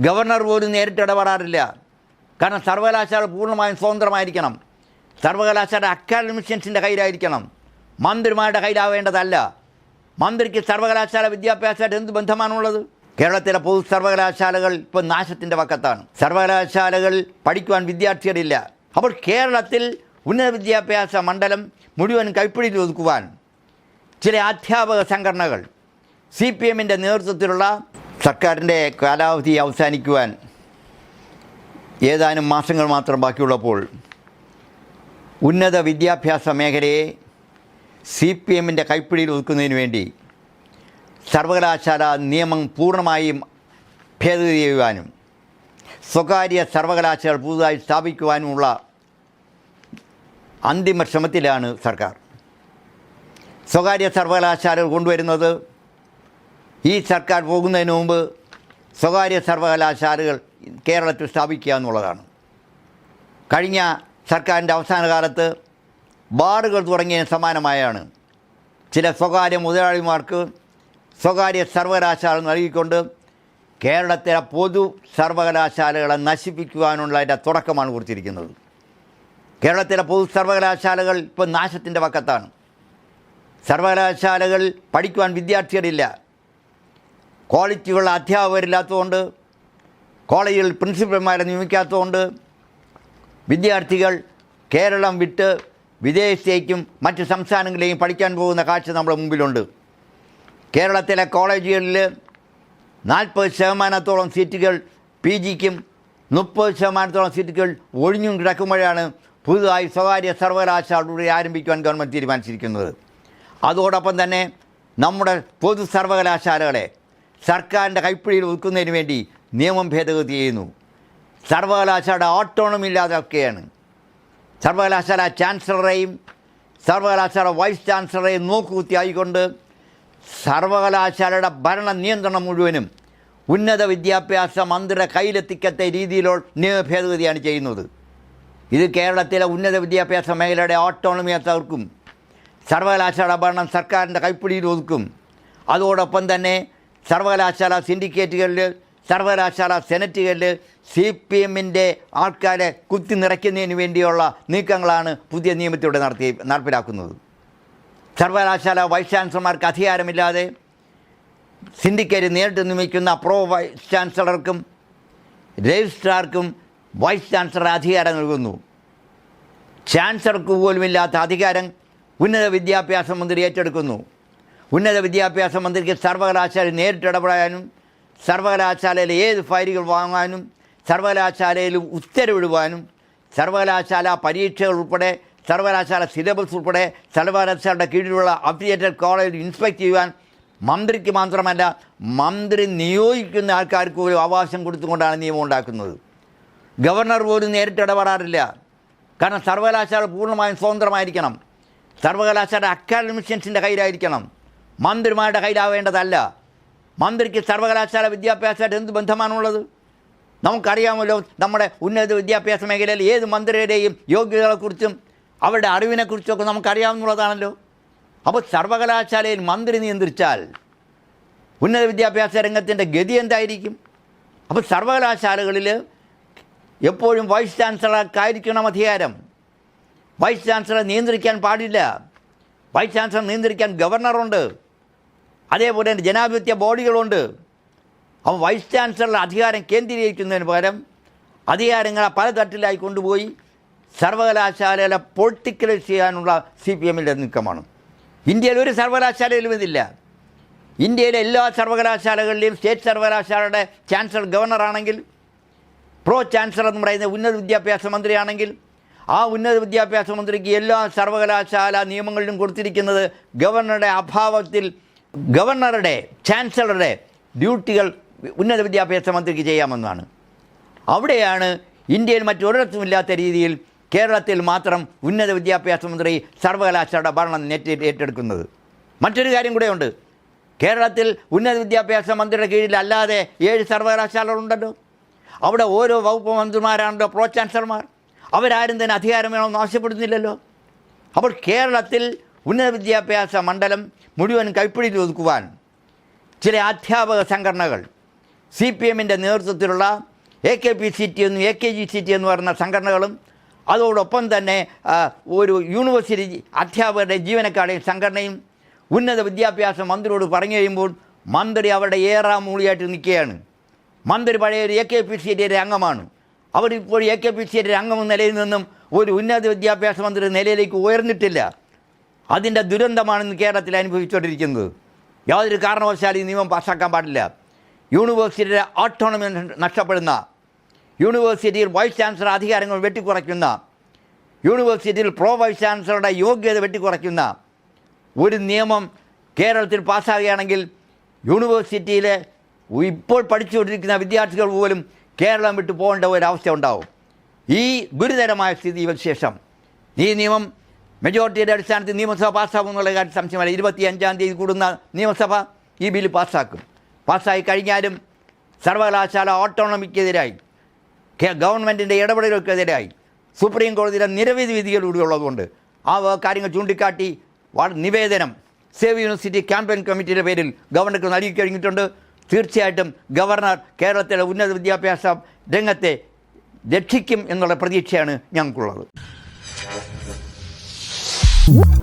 Governor പോലും നേരിട്ട് ഇടപെടാറില്ല. കാരണം സർവകലാശാല പൂർണമായും സ്വതന്ത്രമായിരിക്കണം. സർവകലാശാല അക്കാഡമിഷ്യൻസിന്റെ കയ്യിലായിരിക്കണം. മന്ത്രിമാരുടെ കയ്യിലാവേണ്ടതല്ല. മന്ത്രിക്ക് സർവകലാശാല വിദ്യാഭ്യാസമായിട്ട് എന്ത് ബന്ധമാണുള്ളത്? കേരളത്തിലെ പൊതു സർവകലാശാലകൾ ഇപ്പോൾ നാശത്തിന്റെ വക്കത്താണ്. സർവകലാശാലകൾ പഠിക്കുവാൻ വിദ്യാർത്ഥികളില്ല. അപ്പോൾ കേരളത്തിൽ ഉന്നത വിദ്യാഭ്യാസ മണ്ഡലം മുഴുവൻ കൈപ്പിടിയിൽ ഒതുക്കുവാൻ ചില അധ്യാപക സംഘടനകൾ സി പി എമ്മിന്റെ നേതൃത്വത്തിലുള്ള സർക്കാരിന്റെ കാലാവധി അവസാനിക്കുവാൻ ഏതാനും മാസങ്ങൾ മാത്രം ബാക്കിയുള്ളപ്പോൾ ഉന്നത വിദ്യാഭ്യാസ മേഖലയെ സി പി എമ്മിന്റെ കൈപ്പിടിയിൽ ഒതുക്കുന്നതിന് വേണ്ടി സർവകലാശാല നിയമം പൂർണമായും ഭേദഗതി ചെയ്യുവാനും സ്വകാര്യ സർവകലാശാല പുതുതായി സ്ഥാപിക്കുവാനുമുള്ള അന്തിമ ശ്രമത്തിലാണ് സർക്കാർ. സ്വകാര്യ സർവകലാശാലകൾ കൊണ്ടുവരുന്നത് ഈ സർക്കാർ പോകുന്നതിന് മുമ്പ് സ്വകാര്യ സർവകലാശാലകൾ കേരളത്തിൽ സ്ഥാപിക്കുക എന്നുള്ളതാണ്. കഴിഞ്ഞ സർക്കാരിന്റെ അവസാന കാലത്ത് ബാറുകൾ തുടങ്ങിയതിന് സമാനമായാണ്. ചില സ്വകാര്യ മുതലാളിമാർക്ക് സ്വകാര്യ സർവകലാശാല നൽകിക്കൊണ്ട് കേരളത്തിലെ പൊതു സർവകലാശാലകളെ നശിപ്പിക്കുവാനുള്ളതിന്റെ തുടക്കമാണ് കുറിച്ചിരിക്കുന്നത് കേരളത്തിലെ പൊതു സർവകലാശാലകൾ ഇപ്പോൾ നാശത്തിന്റെ പക്കത്താണ് സർവകലാശാലകൾ പഠിക്കുവാൻ വിദ്യാർത്ഥികളില്ല. ക്വാളിറ്റിയുള്ള അധ്യാപകരില്ലാത്തതുകൊണ്ട് കോളേജുകളിൽ പ്രിൻസിപ്പൽമാരെ നിയമിക്കാത്തതുകൊണ്ട് വിദ്യാർത്ഥികൾ കേരളം വിട്ട് വിദേശത്തേക്കും മറ്റ് സംസ്ഥാനങ്ങളിലേക്കും പഠിക്കാൻ പോകുന്ന കാഴ്ച നമ്മുടെ മുമ്പിലുണ്ട്. കേരളത്തിലെ കോളേജുകളിൽ നാൽപ്പത് ശതമാനത്തോളം സീറ്റുകൾ പി ജിക്കും മുപ്പത് ശതമാനത്തോളം സീറ്റുകൾ ഒഴിഞ്ഞും കിടക്കുമ്പോഴാണ് പുതുതായി സ്വകാര്യ സർവകലാശാലയുടെ ആരംഭിക്കുവാൻ ഗവൺമെന്റ് തീരുമാനിച്ചിരിക്കുന്നത്. അതോടൊപ്പം തന്നെ നമ്മുടെ പൊതു സർവകലാശാലകളെ സർക്കാരിന്റെ കൈപ്പിടിയിൽ ഒതുക്കുന്നതിന് വേണ്ടി നിയമം ഭേദഗതി ചെയ്യുന്നു. സർവകലാശാലയുടെ ഓട്ടോണമി ഇല്ലാതൊക്കെയാണ് സർവകലാശാല ചാൻസലറേയും സർവകലാശാല വൈസ് ചാൻസലറേയും നോക്കുകുത്തിയായിക്കൊണ്ട് സർവകലാശാലയുടെ ഭരണ നിയന്ത്രണം മുഴുവനും ഉന്നത വിദ്യാഭ്യാസ മന്ത്രിയുടെ കയ്യിലെത്തിക്കത്തെ രീതിയിലുള്ള നിയമ ഭേദഗതിയാണ് ചെയ്യുന്നത്. ഇത് കേരളത്തിലെ ഉന്നത വിദ്യാഭ്യാസ മേഖലയുടെ ഓട്ടോണമിയെ തകർക്കും. സർവകലാശാല ഭരണം സർക്കാരിന്റെ കൈപ്പിടിയിൽ ഒതുക്കും. അതോടൊപ്പം തന്നെ സർവകലാശാല സിൻഡിക്കേറ്റുകളിൽ സർവകലാശാല സെനറ്റുകളിൽ സി പി എമ്മിന്റെ ആൾക്കാരെ കുത്തി നിറയ്ക്കുന്നതിന് വേണ്ടിയുള്ള നീക്കങ്ങളാണ് പുതിയ നിയമത്തിലൂടെ നടത്തി നടപ്പിലാക്കുന്നത്. സർവകലാശാല വൈസ് ചാൻസലർമാർക്ക് അധികാരമില്ലാതെ സിൻഡിക്കേറ്റ് നേരിട്ട് നിയമിക്കുന്ന പ്രോ വൈസ് ചാൻസലർക്കും രജിസ്ട്രാർക്കും വൈസ് ചാൻസലർ അധികാരം നൽകുന്നു. ചാൻസലർക്ക് പോലുമില്ലാത്ത അധികാരം ഉന്നത വിദ്യാഭ്യാസ മന്ത്രി ഏറ്റെടുക്കുന്നു. ഉന്നത വിദ്യാഭ്യാസ മന്ത്രിക്ക് സർവകലാശാല നേരിട്ട് ഇടപെടാനും സർവകലാശാലയിലെ ഏത് ഫയലുകൾ വാങ്ങാനും സർവകലാശാലയിൽ ഉത്തരവിടുവാനും സർവകലാശാല പരീക്ഷകൾ ഉൾപ്പെടെ സർവകലാശാല സിലബസ് ഉൾപ്പെടെ സർവകലാശാലയുടെ കീഴിലുള്ള അഫിലിയേറ്റഡ് കോളേജ് ഇൻസ്പെക്ട് ചെയ്യുവാൻ മന്ത്രിക്ക് മാത്രമല്ല മന്ത്രി നിയോഗിക്കുന്ന ആൾക്കാർക്ക് പോലും അവകാശം കൊടുത്തുകൊണ്ടാണ് നിയമം ഉണ്ടാക്കുന്നത്. ഗവർണർ പോലും നേരിട്ട് ഇടപെടാറില്ല. കാരണം സർവകലാശാല പൂർണമായും സ്വതന്ത്രമായിരിക്കണം. സർവകലാശാല അക്കാഡമിഷ്യൻസിന്റെ കയ്യിലായിരിക്കണം. മന്ത്രിമാരുടെ കയ്യിലാവേണ്ടതല്ല. മന്ത്രിക്ക് സർവകലാശാല വിദ്യാഭ്യാസമായിട്ട് എന്ത് ബന്ധമാണുള്ളത്? നമുക്കറിയാമല്ലോ നമ്മുടെ ഉന്നത വിദ്യാഭ്യാസ മേഖലയിൽ ഏത് മന്ത്രിയുടെയും യോഗ്യതകളെക്കുറിച്ചും അവരുടെ അറിവിനെക്കുറിച്ചൊക്കെ നമുക്കറിയാവുന്നുള്ളതാണല്ലോ അപ്പോൾ സർവകലാശാലയിൽ മന്ത്രി നിയന്ത്രിച്ചാൽ ഉന്നത വിദ്യാഭ്യാസ രംഗത്തിന്റെ ഗതി എന്തായിരിക്കും? അപ്പോൾ സർവകലാശാലകളിൽ എപ്പോഴും വൈസ് ചാൻസലർക്കായിരിക്കണം അധികാരം. വൈസ് ചാൻസലർ നിയന്ത്രിക്കാൻ പാടില്ല. വൈസ് ചാൻസലർ നിയന്ത്രിക്കാൻ ഗവർണറുണ്ട്. അതേപോലെ തന്നെ ജനാധിപത്യ ബോഡികളുണ്ട്. അപ്പോൾ വൈസ് ചാൻസലറുടെ അധികാരം കേന്ദ്രീകരിക്കുന്നതിന് പകരം അധികാരങ്ങളെ പല തട്ടിലായി കൊണ്ടുപോയി സർവകലാശാലയിലെ പൊളിറ്റിക്കലൈസ് ചെയ്യാനുള്ള സി പി എമ്മിന്റെ നീക്കമാണ് ഇന്ത്യയിൽ ഒരു സർവകലാശാലയിലും ഇതില്ല. ഇന്ത്യയിലെ എല്ലാ സർവകലാശാലകളിലെയും സ്റ്റേറ്റ് സർവകലാശാലയുടെ ചാൻസലർ ഗവർണറാണെങ്കിൽ പ്രോ ചാൻസലർ എന്ന് പറയുന്ന ഉന്നത വിദ്യാഭ്യാസ മന്ത്രിയാണെങ്കിൽ ആ ഉന്നത വിദ്യാഭ്യാസ മന്ത്രിക്ക് എല്ലാ സർവകലാശാല നിയമങ്ങളിലും കൊടുത്തിരിക്കുന്നത് ഗവർണറുടെ അഭാവത്തിൽ ഗവർണറുടെ ചാൻസലറുടെ ഡ്യൂട്ടികൾ ഉന്നത വിദ്യാഭ്യാസ മന്ത്രിക്ക് ചെയ്യാമെന്നാണ്. അവിടെയാണ് ഇന്ത്യയിൽ മറ്റൊരിടത്തും ഇല്ലാത്ത രീതിയിൽ കേരളത്തിൽ മാത്രം ഉന്നത വിദ്യാഭ്യാസ മന്ത്രി സർവകലാശാലയുടെ ഭരണം ഏറ്റെടുക്കുന്നത്. മറ്റൊരു കാര്യം കൂടെയുണ്ട്. കേരളത്തിൽ ഉന്നത വിദ്യാഭ്യാസ മന്ത്രിയുടെ കീഴിൽ അല്ലാതെ ഏഴ് സർവകലാശാലകളുണ്ടല്ലോ. അവിടെ ഓരോ വകുപ്പ് മന്ത്രിമാരാണല്ലോ പ്രോ ചാൻസലർമാർ. അവരാരും തന്നെ അധികാരം വേണമെന്ന് ആവശ്യപ്പെടുന്നില്ലല്ലോ. അപ്പോൾ കേരളത്തിൽ ഉന്നത വിദ്യാഭ്യാസ മണ്ഡലം മുഴുവൻ കൈപ്പിടിയിൽ ഒതുക്കുവാൻ ചില അധ്യാപക സംഘടനകൾ സി പി എമ്മിന്റെ നേതൃത്വത്തിലുള്ള A K P C T എന്നും A K G C T എന്ന് പറയുന്ന സംഘടനകളും അതോടൊപ്പം തന്നെ ഒരു യൂണിവേഴ്സിറ്റി അധ്യാപകരുടെ ജീവനക്കാരുടെയും സംഘടനയും ഉന്നത വിദ്യാഭ്യാസ മന്ത്രിയോട് പറഞ്ഞു കഴിയുമ്പോൾ മന്ത്രി അവരുടെ ഏറാം മൂളിയായിട്ട് നിൽക്കുകയാണ്. മന്ത്രി പഴയ ഒരു എ കെ പി സി ടിയുടെ അംഗമാണ്. അവരിപ്പോൾ എ കെ പി സി ടിയുടെ അംഗം നിലയിൽ നിന്നും ഒരു ഉന്നത വിദ്യാഭ്യാസ മന്ത്രി നിലയിലേക്ക് ഉയർന്നിട്ടില്ല. അതിന്റെ ദുരന്തമാണ് ഇന്ന് കേരളത്തിൽ അനുഭവിച്ചുകൊണ്ടിരിക്കുന്നത്. യാതൊരു കാരണവശാലും ഈ നിയമം പാസ്സാക്കാൻ പാടില്ല. യൂണിവേഴ്സിറ്റിയുടെ ഓട്ടോണമി നഷ്ടപ്പെടുന്ന യൂണിവേഴ്സിറ്റിയിൽ വൈസ് ചാൻസലർ അധികാരങ്ങൾ വെട്ടിക്കുറയ്ക്കുന്ന യൂണിവേഴ്സിറ്റിയിൽ പ്രോ വൈസ് ചാൻസലറുടെ യോഗ്യത വെട്ടിക്കുറയ്ക്കുന്ന ഒരു നിയമം കേരളത്തിൽ പാസ്സാകുകയാണെങ്കിൽ യൂണിവേഴ്സിറ്റിയിലെ ഇപ്പോൾ പഠിച്ചുകൊണ്ടിരിക്കുന്ന വിദ്യാർത്ഥികൾ പോലും കേരളം വിട്ടു പോകേണ്ട ഒരവസ്ഥ ഉണ്ടാവും. ഈ ഗുരുതരമായ സ്ഥിതി ശേഷം. ഈ നിയമം മെജോറിറ്റിയുടെ അടിസ്ഥാനത്തിൽ നിയമസഭ പാസ്സാകും എന്നുള്ള കാര്യം സംശയമല്ല. ഇരുപത്തി അഞ്ചാം തീയതി കൂടുന്ന നിയമസഭ ഈ ബില്ല് പാസ്സാക്കും. പാസ്സായി കഴിഞ്ഞാലും സർവകലാശാല ഓട്ടോണമിക്കെതിരായി ഗവൺമെന്റിന്റെ ഇടപെടലുകൾക്കെതിരായി സുപ്രീം കോടതിയിലെ നിരവധി വിധികൾ കൂടി ഉള്ളതുകൊണ്ട് ആ കാര്യങ്ങൾ ചൂണ്ടിക്കാട്ടി നിവേദനം സേവ് യൂണിവേഴ്സിറ്റി ക്യാമ്പയിൻ കമ്മിറ്റിയുടെ പേരിൽ ഗവർണർക്ക് നൽകി കഴിഞ്ഞിട്ടുണ്ട്. തീർച്ചയായിട്ടും ഗവർണർ കേരളത്തിലെ ഉന്നത വിദ്യാഭ്യാസ രംഗത്തെ രക്ഷിക്കും എന്നുള്ള പ്രതീക്ഷയാണ് ഞങ്ങൾക്കുള്ളത്. Woo!